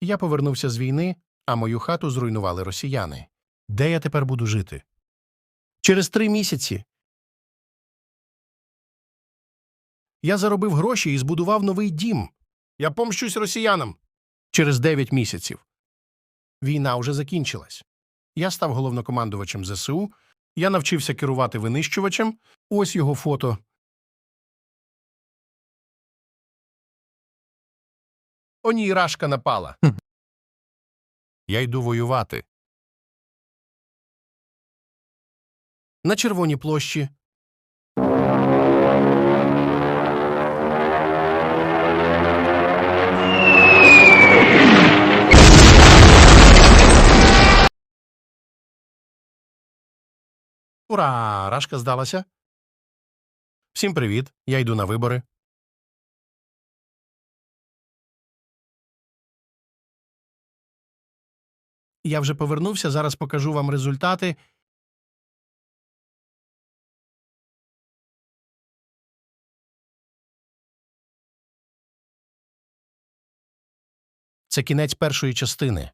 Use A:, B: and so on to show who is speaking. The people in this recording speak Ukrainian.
A: Я повернувся з війни, а мою хату зруйнували росіяни. Де я тепер буду жити? Через три місяці. Я заробив гроші і збудував новий дім. Я помщусь росіянам. Через дев'ять місяців. Війна уже закінчилась. Я став головнокомандувачем ЗСУ. Я навчився керувати винищувачем. Ось його фото. О ні, рашка напала. Я йду воювати. На Червоній площі. Ура! Рашка здалася. Всім привіт. Я йду на вибори. Я вже повернувся, зараз покажу вам результати. Це кінець першої частини.